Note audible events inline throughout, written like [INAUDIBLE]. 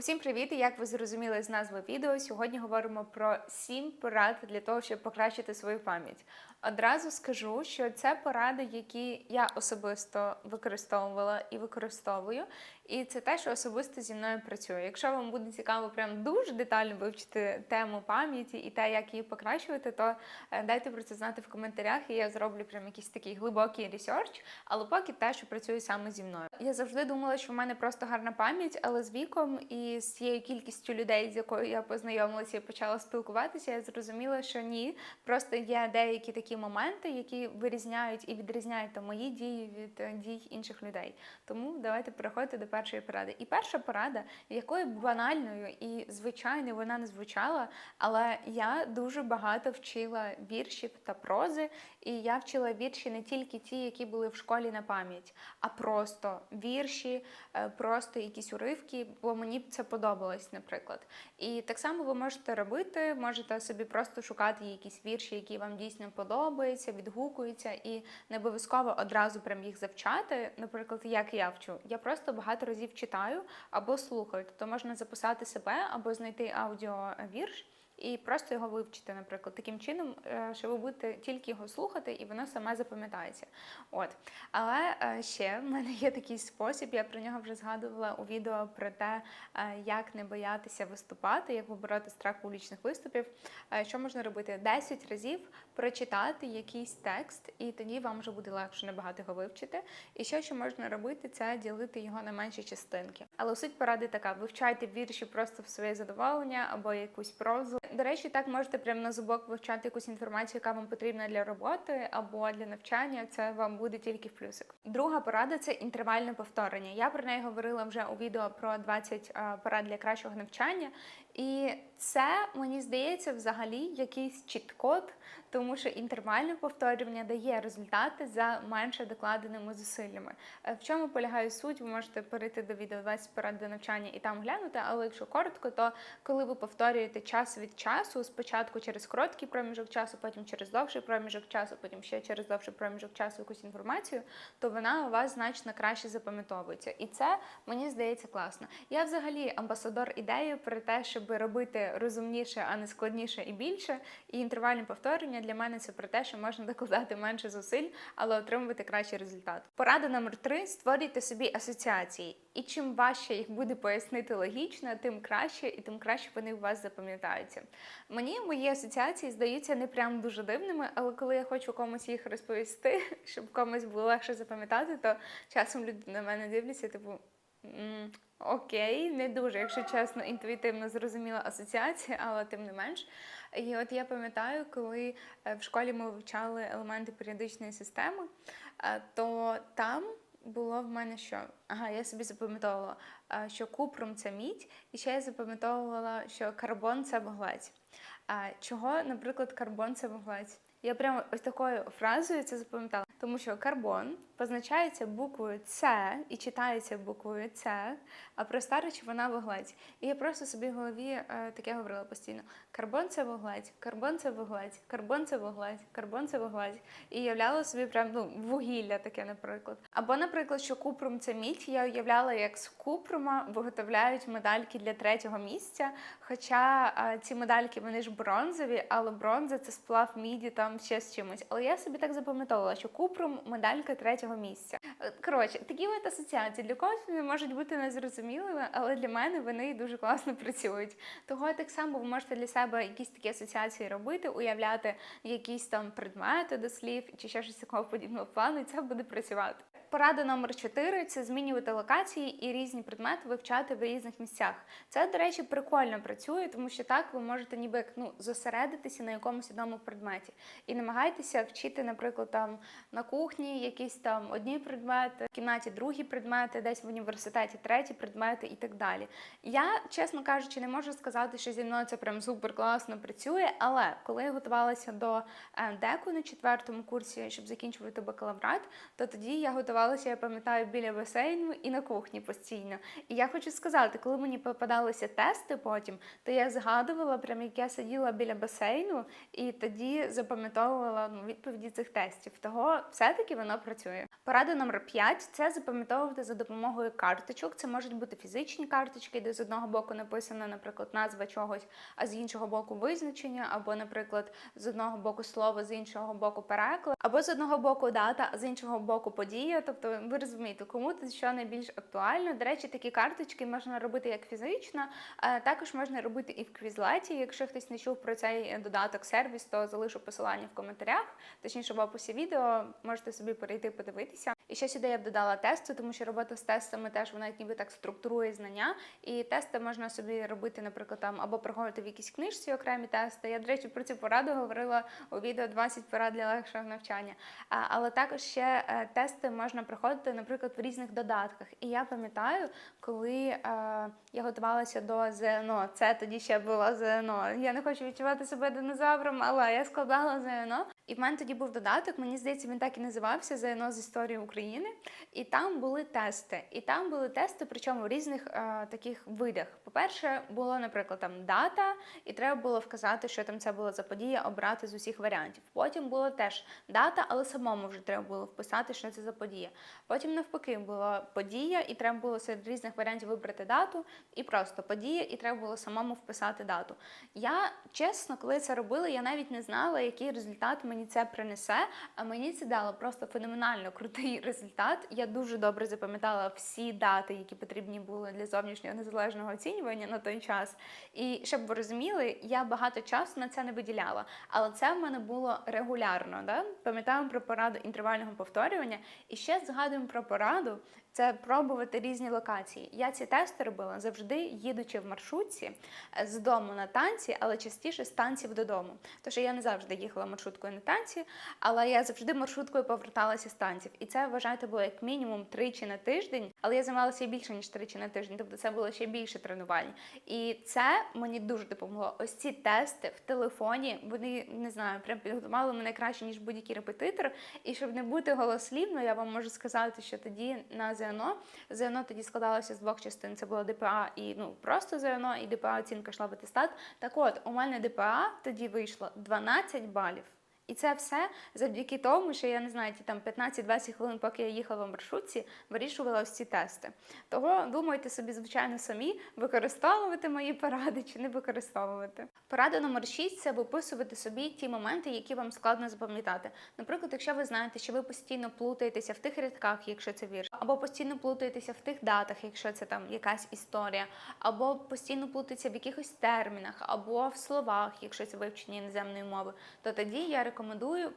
Усім привіт! Як ви зрозуміли з назви відео, сьогодні говоримо про 7 порад для того, щоб покращити свою пам'ять. Одразу скажу, що це поради, які я особисто використовувала і використовую, і це те, що особисто зі мною працює. Якщо вам буде цікаво прям дуже детально вивчити тему пам'яті і те, як її покращувати, то е, дайте про це знати в коментарях, і я зроблю прям якийсь такий глибокий ресерч, але поки те, що працює саме зі мною. Я завжди думала, що в мене просто гарна пам'ять, але з віком і з цією кількістю людей, з якою я познайомилася і почала спілкуватися, я зрозуміла, що ні, просто є деякі такі моменти, які вирізняють і відрізняють там, мої дії від е, дій інших людей. Тому давайте переходити до першої поради. І перша порада, якою банальною і звичайною вона не звучала, але я дуже багато вчила віршів та прози, і я вчила вірші не тільки ті, які були в школі на пам'ять, а просто вірші, е, просто якісь уривки, бо мені це подобалось, наприклад. І так само ви можете робити, можете собі просто шукати якісь вірші, які вам дійсно подобаються, відгукуються, і не обов'язково одразу прям їх завчати. Наприклад, як я вчу. Я просто багато разів читаю або слухаю. Тобто можна записати себе або знайти аудіовірш. І просто його вивчити, наприклад, таким чином, е, що ви будете тільки його слухати, і воно саме запам'ятається. От. Але е, ще в мене є такий спосіб, я про нього вже згадувала у відео про те, е, як не боятися виступати, як побороти страх публічних виступів. Що можна робити? 10 разів прочитати якийсь текст, і тоді вам вже буде легше набагато його вивчити. І що ще можна робити, це ділити його на менші частинки. Але суть поради така: вивчайте вірші просто в своє задоволення або якусь прозу. До речі, так можете прямо на зубок вивчати якусь інформацію, яка вам потрібна для роботи або для навчання. Це вам буде тільки в плюсик. Друга порада це інтервальне повторення. Я про неї говорила вже у відео про 20 порад для кращого навчання. І це мені здається взагалі якийсь чіт-код, тому що інтервальне повторювання дає результати за менше докладеними зусиллями. Е, В чому полягає суть? Ви можете перейти до відео 20 порад до навчання і там глянути. Але якщо коротко, то коли ви повторюєте час від часу, спочатку через короткий проміжок часу, потім через довший проміжок часу, потім ще через довший проміжок часу якусь інформацію, то вона у вас значно краще запам'ятовується. І це мені здається класно. Я взагалі амбасадор ідеї про те, щоб робити розумніше, а не складніше і більше. І інтервальне повторення для мене це про те, що можна докладати менше зусиль, але отримувати кращий результат. Порада номер три: створюйте собі асоціації. І чим важче їх буде пояснити логічно, тим краще і тим краще вони у вас запам'ятаються. Мені мої асоціації здаються не прям дуже дивними, але коли я хочу комусь їх розповісти, [LAUGHS] щоб комусь було легше запам'ятати, то часом люди на мене дивляться, типу. Окей, не дуже, якщо чесно, інтуїтивно зрозуміла асоціація, але тим не менш. І от я пам'ятаю, коли е, в школі ми вивчали елементи періодичної системи, е, то там було в мене що? Ага, я собі запам'ятовувала, що купрум це мідь, і ще я запам'ятовувала, що карбон це вуглець. Чого, наприклад, карбон це вуглець? Я прямо ось такою фразою це запам'ятала, тому що карбон позначається буквою С і читається буквою С, а проста речовина вуглець. І я просто собі в голові е, таке говорила постійно: карбон це вуглець, карбон це вуглець, карбон це вуглець, карбон це вуглець. І уявляла собі прям ну, вугілля таке, наприклад. Або, наприклад, що купрум це мідь, я уявляла, як з купрума виготовляють медальки для третього місця. Хоча е, ці медальки вони ж бронзові, але бронза це сплав міді там ще з чимось. Але я собі так запам'ятовувала, що купрум медалька третього місця. Е, Коротше, такі от асоціації для когось вони можуть бути незрозумілими, але для мене вони дуже класно [LAUGHS] працюють. Того так само ви можете для себе якісь такі асоціації робити, уявляти якісь там предмети до слів чи ще щось такого подібного плану, і це буде працювати. Порада номер 4 – це змінювати локації і різні предмети вивчати в різних місцях. Це, до речі, прикольно працює, тому що так ви можете ніби як ну зосередитися на якомусь одному предметі і намагайтеся вчити, наприклад, там на кухні якісь там одні предмети, в кімнаті другі предмети, десь в університеті треті предмети і так далі. Я, чесно кажучи, не можу сказати, що зі мною це прям супер класно працює, але коли я готувалася до е, деку на четвертому курсі, щоб закінчувати бакалаврат, то тоді я готувалася готувалася, я пам'ятаю, біля басейну і на кухні постійно. І я хочу сказати, коли мені попадалися тести потім, то я згадувала, прям як я сиділа біля басейну, і тоді запам'ятовувала ну, відповіді цих тестів. Того все-таки воно працює. Порада номер 5 – це запам'ятовувати за допомогою карточок. Це можуть бути фізичні карточки, де з одного боку написана, наприклад, назва чогось, а з іншого боку визначення, або, наприклад, з одного боку слово, з іншого боку переклад, або з одного боку дата, а з іншого боку подія. Тобто, ви розумієте, кому тут що найбільш актуально. До речі, такі карточки можна робити як фізично, а також можна робити і в квізлеті. Якщо хтось не чув про цей додаток сервіс, то залишу посилання в коментарях, точніше в описі відео можете собі перейти подивитися. І ще сюди я б додала тести, тому що робота з тестами теж вона ніби так структурує знання. І тести можна собі робити, наприклад, там або проходити в якійсь книжці окремі тести. Я, до речі, про цю пораду говорила у відео 20 порад для легшого навчання. Але також ще е, тести можна проходити, наприклад, в різних додатках. І я пам'ятаю, коли е, я готувалася до ЗНО, це тоді ще було ЗНО. Я не хочу відчувати себе динозавром, але я складала ЗНО. І в мене тоді був додаток, мені здається, він так і називався ЗНО з історії України. І там були тести. І там були тести, причому в різних е, таких видах. По-перше, було, наприклад, там дата, і треба було вказати, що там це була за подія, обрати з усіх варіантів. Потім було теж дата, але самому вже треба було вписати, що це за подія. Потім, навпаки, була подія, і треба було серед різних варіантів вибрати дату, і просто подія, і треба було самому вписати дату. Я чесно, коли це робила, я навіть не знала, який результат мені це принесе. А мені це дало просто феноменально крутий [LAUGHS] результат. Я дуже добре запам'ятала всі дати, які потрібні були для зовнішнього незалежного оцінювання на той час. І щоб ви розуміли, я багато часу на це не виділяла. Але це в мене було регулярно. Да? Пам'ятаємо про пораду інтервального повторювання. І ще згадуємо про пораду. Це пробувати різні локації. Я ці тести робила завжди, їдучи в маршрутці е, з дому на танці, але частіше з танців додому. Тож я не завжди їхала маршруткою на танці, але я завжди маршруткою поверталася з танців. І це вважайте було як мінімум тричі на тиждень, але я займалася більше ніж тричі на тиждень, тобто це було ще більше тренувань. І це мені дуже допомогло. Ось ці тести в телефоні, вони не знаю, прям підготували мене краще ніж будь-який репетитор. І щоб не бути голослівно, я вам можу сказати, що тоді на ЗНО. ЗНО тоді складалося з двох частин. Це було ДПА і ну просто ЗНО, і ДПА оцінка йшла в атестат. Так от, у мене ДПА тоді вийшло 12 балів. І це все завдяки тому, що я не знаю, ті там 15-20 хвилин, поки я їхала в маршрутці, вирішувала ось ці тести. Того думайте собі, звичайно, самі використовувати мої поради чи не використовувати. Порада номер 6 – це виписувати собі ті моменти, які вам складно запам'ятати. Наприклад, якщо ви знаєте, що ви постійно плутаєтеся в тих рядках, якщо це вірш, або постійно плутаєтеся в тих датах, якщо це там якась історія, або постійно плутаєтеся в якихось термінах, або в словах, якщо це вивчення іноземної мови, то тоді я рекомендую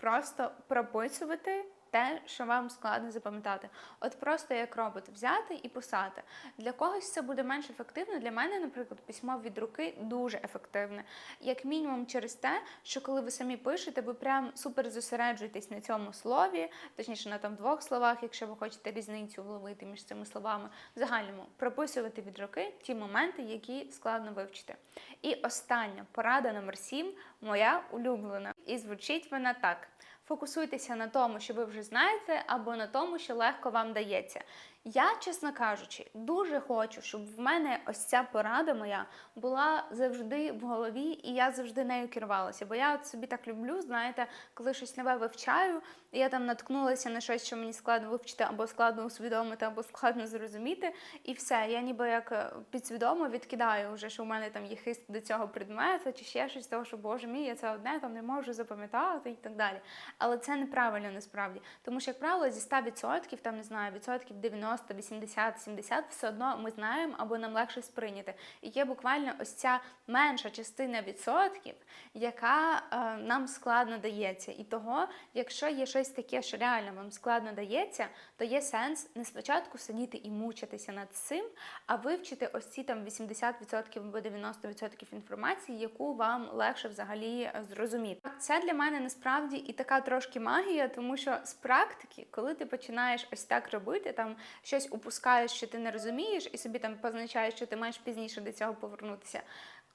просто прописувати. Те, що вам складно запам'ятати, от просто як робот взяти і писати. Для когось це буде менш ефективно. Для мене, наприклад, письмо від руки дуже ефективне. Як мінімум, через те, що коли ви самі пишете, ви прям супер зосереджуєтесь на цьому слові, точніше на там двох словах, якщо ви хочете різницю вловити між цими словами, в загальному прописувати від руки ті моменти, які складно вивчити. І остання порада номер 7 моя улюблена. І звучить вона так. Фокусуйтеся на тому, що ви вже знаєте, або на тому, що легко вам дається. Я, чесно кажучи, дуже хочу, щоб в мене ось ця порада моя була завжди в голові, і я завжди нею керувалася. Бо я от собі так люблю, знаєте, коли щось нове вивчаю, і я там наткнулася на щось, що мені складно вивчити, або складно усвідомити, або складно зрозуміти. І все, я ніби як е, підсвідомо відкидаю вже, що в мене там є хист до цього предмету, чи ще щось того, що боже мій, я це одне там не можу запам'ятати і так далі. Але це неправильно насправді. Тому що, як правило, зі 100%, там не знаю, відсотків 90, 80, 70, все одно ми знаємо або нам легше сприйняти. І є буквально ось ця менша частина відсотків, яка е, нам складно дається. І того, якщо є щось таке, що реально вам складно дається, то є сенс не спочатку сидіти і мучитися над цим, а вивчити ось ці там 80% або 90% інформації, яку вам легше взагалі е, зрозуміти. Це для мене насправді і така трошки магія, тому що з практики, коли ти починаєш ось так робити, там щось упускаєш, що ти не розумієш, і собі там позначаєш, що ти маєш пізніше до цього повернутися.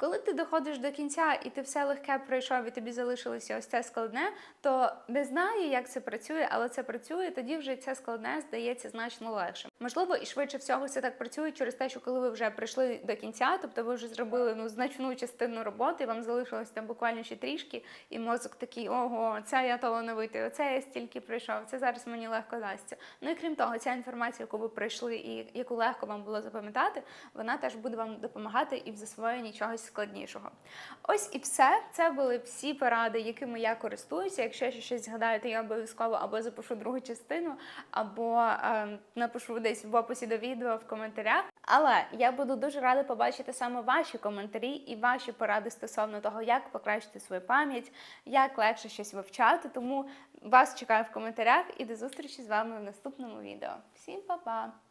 Коли ти доходиш до кінця і ти все легке пройшов, і тобі залишилося ось це складне, то не знаю, як це працює, але це працює. Тоді вже це складне здається значно легше. Можливо, і швидше всього це так працює через те, що коли ви вже прийшли до кінця, тобто ви вже зробили ну значну частину роботи, вам залишилось там буквально ще трішки, і мозок такий, ого, це я талановитий, оце я стільки пройшов, це зараз мені легко дасться. Ну і крім того, ця інформація, яку ви пройшли і яку легко вам було запам'ятати, вона теж буде вам допомагати і в засвоєнні чогось складнішого. Ось і все. Це були всі поради, якими я користуюся. Якщо я ще щось згадаю, то я обов'язково або запишу другу частину, або е, напишу десь в описі до відео в коментарях. Але я буду дуже рада побачити саме ваші коментарі і ваші поради стосовно того, як покращити свою пам'ять, як легше щось вивчати. Тому вас чекаю в коментарях і до зустрічі з вами в наступному відео. Всім па-па!